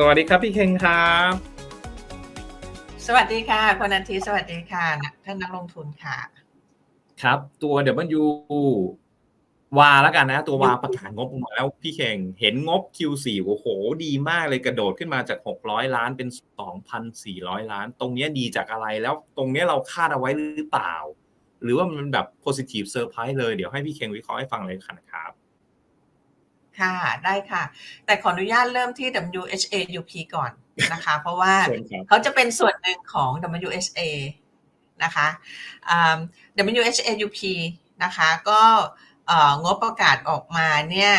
สวัสดีครับพี่เคงครับ สวัสดีค่ะคุณนันทีสวัสดีค่ะท่านนักลงทุนค่ะ ครับตัว W วาแล้วกันนะ ตัววาประกาศงบออกมาแล้วพี่เคงเห็นงบ Q4 โอ้โห ดีมากเลยกระโดดขึ้นมาจาก 600 ล้านเป็น 2,400 ล้าน ตรงเนี้ยดีจากอะไรแล้วตรงเนี้ยเราคาดเอาไว้หรือเปล่า หรือว่ามันแบบ positive surprise เลยเดี๋ยวให้พี่เคงวิเคราะห์ให้ฟังเลยครับ ค่ะ ได้ค่ะ แต่ขออนุญาตเริ่มที่ WHAUP ก่อนนะคะ เพราะว่าเชิญครับเขาจะเป็นส่วนหนึ่งของ WHA นะคะอ่า WHAUP นะคะก็เอ่องบประกาศออกมาเนี่ย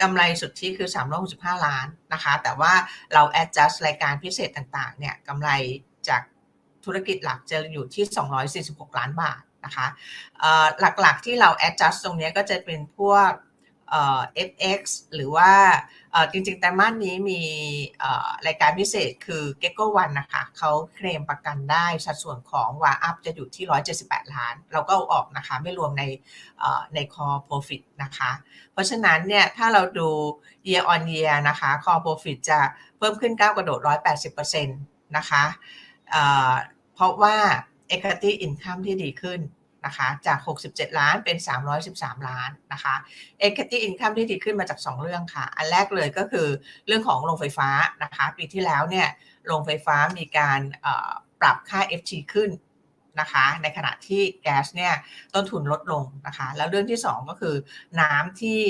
กำไรสุทธิคือ 365 ล้านนะคะ แต่ว่าเรา adjust รายการพิเศษต่างๆ เนี่ยกำไรจากธุรกิจหลักจะอยู่ที่ 246 ล้านบาทนะคะเอ่อหลักๆที่เรา adjust ตรงเนี้ยก็จะเป็นพวก เอ่อ FX หรือว่าจริงๆไตรมาสนี้มีรายการพิเศษคือ g e c k o One นะคะเขาเคลมประกันได้สัดส่วนของวาอัพจะอยู่ที่ 178 ล้าน เราก็เอาออกนะคะ ไม่รวมในใน core profit นะคะ เพราะฉะนั้นเนี่ย ถ้าเราดู year on year นะคะ core profit จะเพิ่มขึ้นก้าวกระโดด 180%นะคะเอ่อเพราะว่า equity income ที่ดีขึ้น นะคะ จาก 67 ล้านเป็น 313 ล้านนะคะ equity income ที่ดีขึ้นมาจาก 2 เรื่องค่ะ อันแรกเลยก็คือเรื่องของโรงไฟฟ้านะคะ ปีที่แล้วเนี่ยโรงไฟฟ้ามีการปรับค่า FT ขึ้นนะคะ ในขณะที่แก๊สเนี่ยต้นทุนลดลงนะคะ แล้วเรื่องที่ 2 ก็คือน้ำที่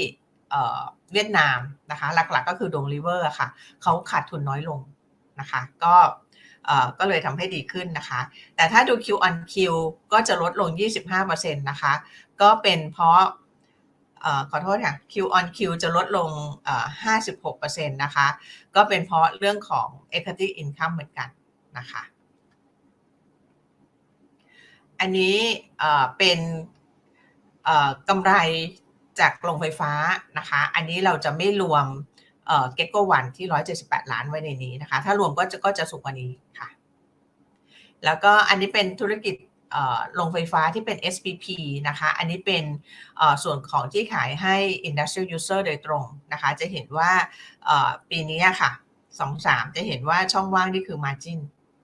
เวียดนามนะคะ หลักๆก็คือดงริเวอร์ค่ะเขาขาดทุนน้อยลงนะคะ ก็ ก็เลยทำให้ดีขึ้นนะคะ แต่ถ้าดู Q on Q ก็จะลดลง 25%นะคะ ก็เป็นเพราะขอโทษค่ะ Q on Q จะลดลง 56%นะคะ ก็เป็นเพราะเรื่องของ equity income เหมือนกันนะคะ อันนี้เป็นกำไรจากโรงไฟฟ้านะคะ อันนี้เราจะไม่รวม เอ่อ g e c k o One ที่ 178 ล้านไว้ในนี้นะคะ ถ้ารวมก็จะก็จะสูงกว่านี้ค่ะ แล้วก็อันนี้เป็นธุรกิจเอ่อโรงไฟฟ้าที่เป็น SPP นะคะ อันนี้เป็นเอ่อส่วนของที่ขายให้ Industrial User โดยตรงนะคะ จะเห็นว่าเอ่อปีนี้ค่ะ 23 จะเห็นว่าช่องว่างนี่คือ Margin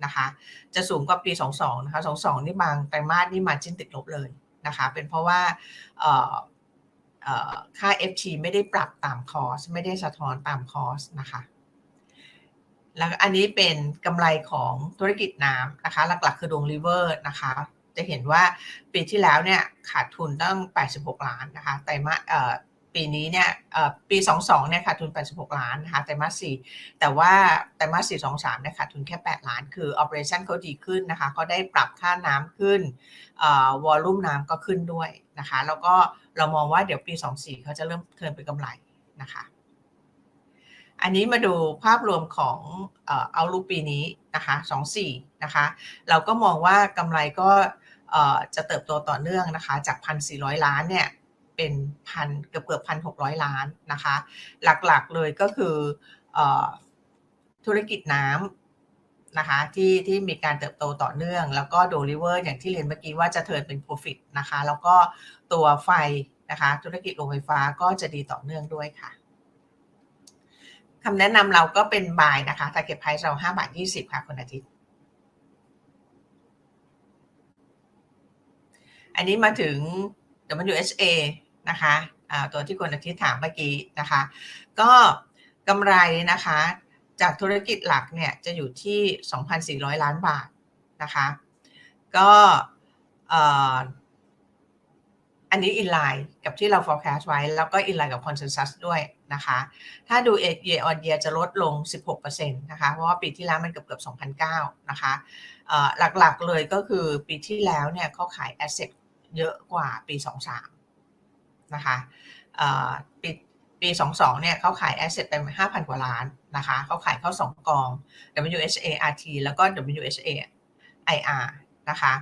นะคะ จะสูงกว่าปี 22 นะคะ 22 นี่บางไตรมาสนี่ Margin ติดลบเลยนะคะ เป็นเพราะว่า ค่า FT ไม่ได้ปรับตามคอสไม่ได้สะท้อนตามคอสนะคะแล้วอันนี้เป็นกำไรของธุรกิจน้ำนะคะ หลักๆ คือดงริเวอร์นะคะ จะเห็นว่าปีที่แล้วเนี่ยขาดทุนตั้ง 86 ล้านนะคะไตรมาสเอ่อ ปีนี้เนี่ยปี 22เนี่ยขาดทุน 86 ล้านนะคะไตรมาส4แต่ว่าไตรมาส4 2 3เนี่ยขาดทุนแค่ 8 ล้าน คือ operation เขาดีขึ้นนะคะเขาได้ปรับค่าน้ำขึ้นวอลลุ่มน้ำก็ขึ้นด้วยนะคะ แล้วก็เรามองว่าเดี๋ยวปี 24เขาจะเริ่มเทินเป็นกำไรนะคะ อันนี้มาดูภาพรวมของเอาลูกปีนี้นะคะ24นะคะเราก็มองว่ากำไรก็จะเติบโตต่อเนื่องนะคะจาก 1,400 ล้านเนี่ย เป็นพันเกือบเกือบพันหกร้อยล้านนะคะ หลักๆเลยก็คืออธุรกิจน้ำนะคะที่ที่มีการเติบโตต่อเนื่อง แล้วก็โดลิเวอร์อย่างที่เรียนเมื่อกี้ว่าจะเทิร์นเป็น profit นะคะ แล้วก็ตัวไฟนะคะธุรกิจโรงไฟฟ้าก็จะดีต่อเนื่องด้วยค่ะคำแนะนำเราก็เป็น buy นะคะ target price เรา5บาท20 ค่ะคุณอาทิตย์ อันนี้มาถึง WHA นะคะตัวที่คุณอาทิตย์ถามเมื่อกี้นะคะ ก็กำไรนะคะ จากธุรกิจหลักเนี่ยจะอยู่ที่ 2,400 ล้านบาทนะคะ ก็อันนี้อินไลน์กับที่เรา forecast ไว้ แล้วก็อินไลน์กับ consensus ด้วยนะคะ ถ้าดู year on year จะลดลง 16%นะคะ เพราะว่าปีที่แล้วมันเกือบเกือบ2,009นะคะหลักๆเลยก็คือปีที่แล้วเนี่ยเขาขาย asset เยอะกว่าปี 23 นะคะเอ่อปีปี 22 เนี่ยเขาขาย asset ไป 5,000 กว่าล้านนะคะเขาขายเข้า 2 กอง WHA RT แล้วก็ WHA IR นะคะ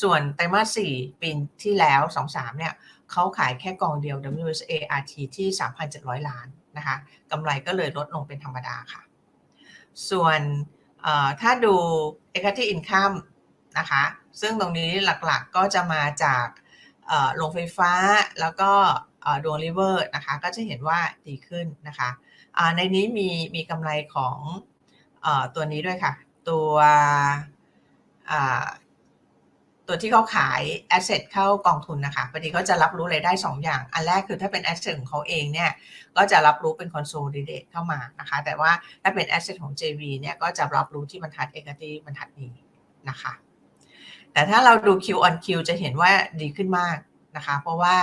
ส่วนไตรมาส 4 ปีที่แล้ว 23 เนี่ยเขาขายแค่กองเดียว WHA RT ที่ 3,700 ล้านนะคะกำไรก็เลยลดลงเป็นธรรมดาค่ะ ส่วนถ้าดู equity income นะคะซึ่งตรงนี้หลักๆก็จะมาจาก โรงไฟฟ้าแล้วก็ดวงริเวอร์นะคะก็จะเห็นว่าดีขึ้นนะคะในนี้มีมีกำไรของอตัวนี้ด้วยค่ะ ตัวตัวที่เขาขาย asset เข้ากองทุนนะคะพอดีเขาจะรับรู้รายได้สองอย่าง อันแรกคือถ้าเป็น asset ของเขาเองเนี่ยก็จะรับรู้เป็น consolidate เข้ามานะคะ แต่ว่าถ้าเป็น asset ของ JV เนี่ยก็จะรับรู้ที่บรรทัด equity บรรทัดนี้นะคะ แต่ถ้าเราดู Q on Q จะเห็นว่าดีขึ้นมากนะคะ เพราะว่า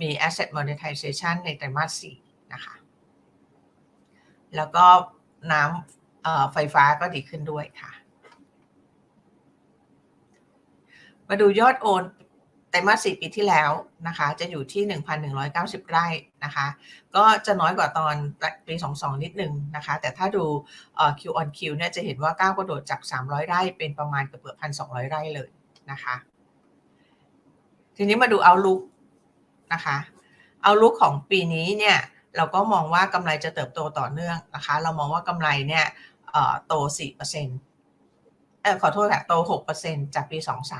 มี asset monetization ในไตรมาส4นะคะ แล้วก็น้ำไฟฟ้าก็ดีขึ้นด้วยค่ะ มาดูยอดโอนไตรมาส4ปีที่แล้วนะคะ จะอยู่ที่ 1,190 ไร่นะคะ ก็จะน้อยกว่าตอนปี 22 นิดนึงนะคะ แต่ถ้าดูเอ่อ Q on Q เนี่ยจะเห็นว่าก้าวกระโดดจาก 300 ไร่เป็นประมาณเกือบๆ1,200 ไร่เลย นะคะ ทีนี้มาดู outlook นะคะ outlook ของปีนี้เนี่ยเราก็มองว่ากำไรจะเติบโตต่อเนื่องนะคะ เรามองว่ากำไรเนี่ยเอ่อโต 4%เออขอโทษค่ะ โต 6%จากปี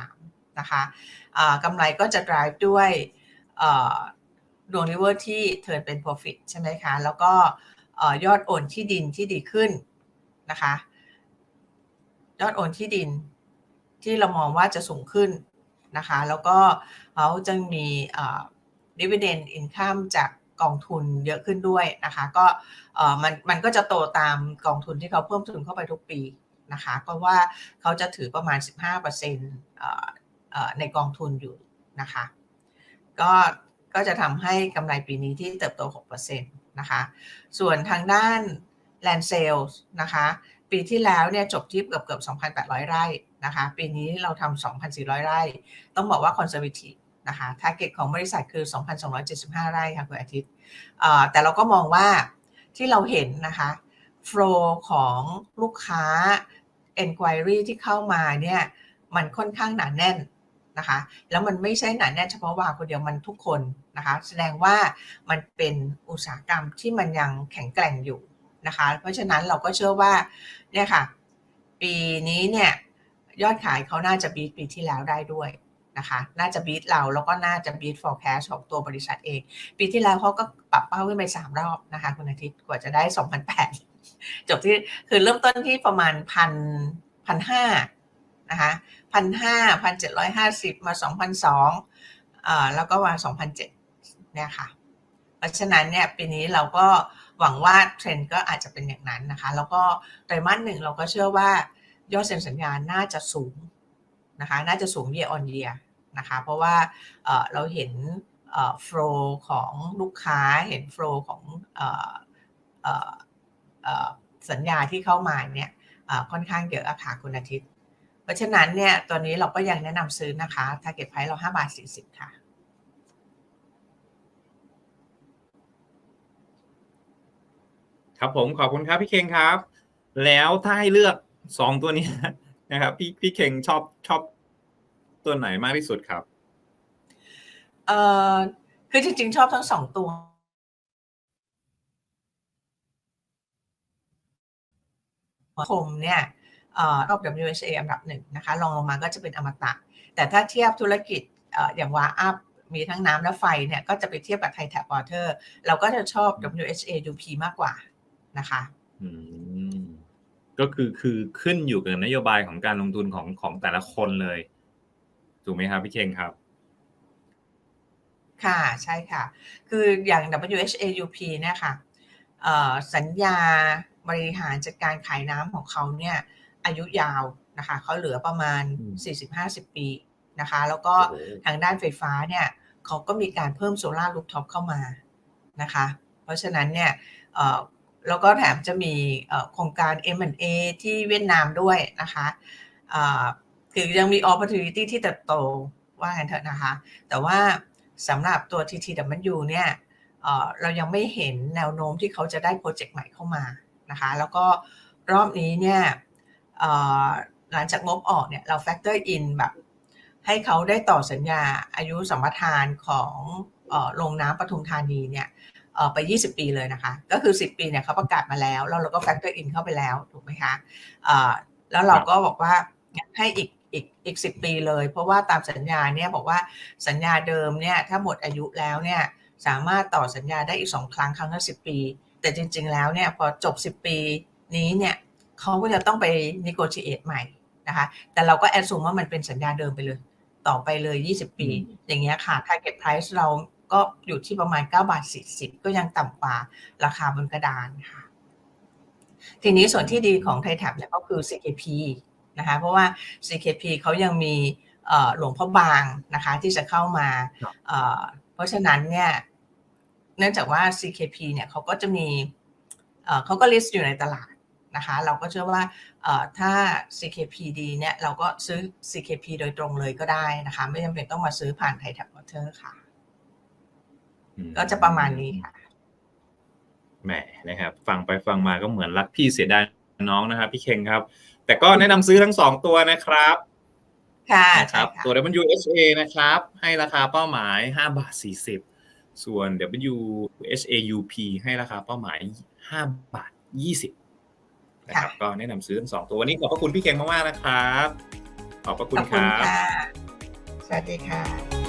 23 นะคะกำไรก็จะ drive ด้วยดวงริเวอร์ที่ turn เป็น profit ใช่ไหมคะ แล้วก็ยอดโอนที่ดินที่ดีขึ้นนะคะ ยอดโอนที่ดิน ที่เรามองว่าจะสูงขึ้นนะคะ แล้วก็เขาจะมีเอ่อ dividend income จากกองทุนเยอะขึ้นด้วยนะคะ ก็มันมันก็จะโตตามกองทุนที่เขาเพิ่มทุนเข้าไปทุกปีนะคะเพราะว่าเขาจะถือประมาณ 15%ในกองทุนอยู่นะคะก็ก็จะทำให้กำไรปีนี้ที่เติบโต 6%นะคะ ส่วนทางด้าน land sales นะคะ ปีที่แล้วเนี่ยจบที่เกือบเกือบ2,800 ไร่นะคะ ปีนี้เราทำ2,400 ไร่ ต้องบอกว่า conservative นะคะ target ของบริษัทคือ 2,275 ไร่ค่ะคุณอาทิตย์แต่เราก็มองว่าที่เราเห็นนะคะ flow ของลูกค้า enquiry ที่เข้ามาเนี่ยมันค่อนข้างหนาแน่นนะคะแล้วมันไม่ใช่หนาแน่นเฉพาะว่าคนเดียวมันทุกคนนะคะแสดงว่ามันเป็นอุตสาหกรรมที่มันยังแข็งแกร่งอยู่ นะคะ เพราะฉะนั้นเราก็เชื่อว่าเนี่ยค่ะ ปีนี้เนี่ยยอดขายเขาน่าจะบีทปีที่แล้วได้ด้วยนะคะ น่าจะบีทเราแล้วก็น่าจะบีท forecast ของตัวบริษัทเอง ปีที่แล้วเขาก็ปรับเป้าขึ้นไปสามรอบนะคะคุณอาทิตย์กว่าจะได้2,008จบที่คือเริ่มต้นที่ประมาณพันพันห้านะคะพันห้าพันเจ็ดร้อยห้าสิบมาสองพันสองแล้วก็มาสองพันเจ็ดเนี่ยค่ะ เพราะฉะนั้นเนี่ยปีนี้เราก็ หวังว่าเทรนด์ก็อาจจะเป็นอย่างนั้นนะคะ แล้วก็ไตรมาสหนึ่งเราก็เชื่อว่ายอดเซ็นสัญญาน่าจะสูงนะคะ น่าจะสูง year on year นะคะ เพราะว่าเราเห็นเอ่อ flow ของลูกค้าเห็น flow ของสัญญาที่เข้ามาเนี่ยค่อนข้างเยอะอะค่ะคุณอาทิตย์ เพราะฉะนั้นเนี่ยตัวนี้เราก็ยังแนะนำซื้อนะคะ target price เรา 5 บาท 40 ค่ะ ครับผมขอบคุณครับพี่เคงครับ แล้วถ้าให้เลือกสองตัวนี้นะครับพี่พี่เคงชอบชอบตัวไหนมากที่สุดครับเอ่อคือจริง ๆ ชอบทั้งสองตัวคมเนี่ยเอ่อรอบ WHA อันดับหนึ่งนะคะรองลงมาก็จะเป็นอมตะ แต่ถ้าเทียบธุรกิจอย่างวาอัพมีทั้งน้ำและไฟเนี่ยก็จะไปเทียบกับไทยแท็บวอเตอร์เราก็จะชอบ WHA UP มากกว่า นะคะอืมก็คือคือขึ้นอยู่กับนโยบายของการลงทุนของของแต่ละคนเลยถูกไหมครับพี่เคงครับ ค่ะใช่ค่ะ คืออย่าง WHAUP เนี่ยค่ะเอ่อสัญญาบริหารจัดการขายน้ำของเขาเนี่ย อายุยาวนะคะเขาเหลือประมาณอืม40-50 ปีนะคะ แล้วก็โอ้โหทางด้านไฟฟ้าเนี่ยเขาก็มีการเพิ่มโซลาร์ลูฟท็อปเข้ามานะคะ เพราะฉะนั้นเนี่ยเอ่อ แล้วก็แถมจะมีโครงการ M&A ที่เวียดนามด้วยนะคะคือยังมี opportunity ที่เติบโตว่างั้นเถอะนะคะ แต่ว่าสำหรับตัว TTW เนี่ยเอ่อเรายังไม่เห็นแนวโน้มที่เขาจะได้โปรเจกต์ใหม่เข้ามานะคะ แล้วก็รอบนี้เนี่ยหลังจากงบออกเนี่ยเรา factor in แบบให้เขาได้ต่อสัญญาอายุสัมปทานของออโรงน้ำปทุมธานีเนี่ย ไป 20 ปีเลยนะคะ ก็คือ 10 ปีเนี่ยเขาประกาศมาแล้วแล้วเราก็ factor in เข้าไปแล้วถูกไหมคะเอ่อแล้วเราก็บอกว่าให้อีกอีกอีก10ปีเลย เพราะว่าตามสัญญาเนี่ยบอกว่าสัญญาเดิมเนี่ยถ้าหมดอายุแล้วเนี่ยสามารถต่อสัญญาได้อีก2ครั้งครั้งละ10ปี แต่จริง ๆ แล้วเนี่ยพอจบ 10 ปีนี้เนี่ยเขาก็จะต้องไป negotiate ใหม่นะคะแต่เราก็แอดซูมว่ามันเป็นสัญญาเดิมไปเลย ต่อไปเลย 20 ปีอืมอย่างเงี้ยค่ะ target price เรา ก็อยู่ที่ประมาณ 9 บาท 40 ก็ยังต่ำกว่าราคาบนกระดานค่ะ ทีนี้ส่วนที่ดีของไทยแท็บเนี่ยก็คือ CKP นะคะเพราะว่า CKP เขายังมีเอ่อหลวงพ่อบางนะคะที่จะเข้ามาครับเอ่อเพราะฉะนั้นเนี่ยเนื่องจากว่า CKP เนี่ยเขาก็จะมีเอ่อเขาก็ list อยู่ในตลาดนะคะเราก็เชื่อว่าเอ่อถ้า CKP ดีเนี่ยเราก็ซื้อ CKP โดยตรงเลยก็ได้นะคะ ไม่จำเป็นต้องมาซื้อผ่านไทยแท็บมอเตอร์ค่ะอืม ก็จะประมาณนี้ค่ะแหมนะครับ ฟังไปฟังมาก็เหมือนรักพี่เสียดายน้องนะครับ พี่เคงครับ แต่ก็แนะนำซื้อทั้งสองตัวนะครับ ค่ะนะคใช่รับค่ะตัว WHA นะครับ ให้ราคาเป้าหมาย5บาท40ส่วน WHAUP ให้ราคาเป้าหมาย5บาท20นะครับก็แนะนำซื้อทั้งสองตัววันนี้ขอบพระคุณพี่เคงมากๆนะครับ ขอบพระคุณขอบคคุณรับค่ะสวัสดีค่ะ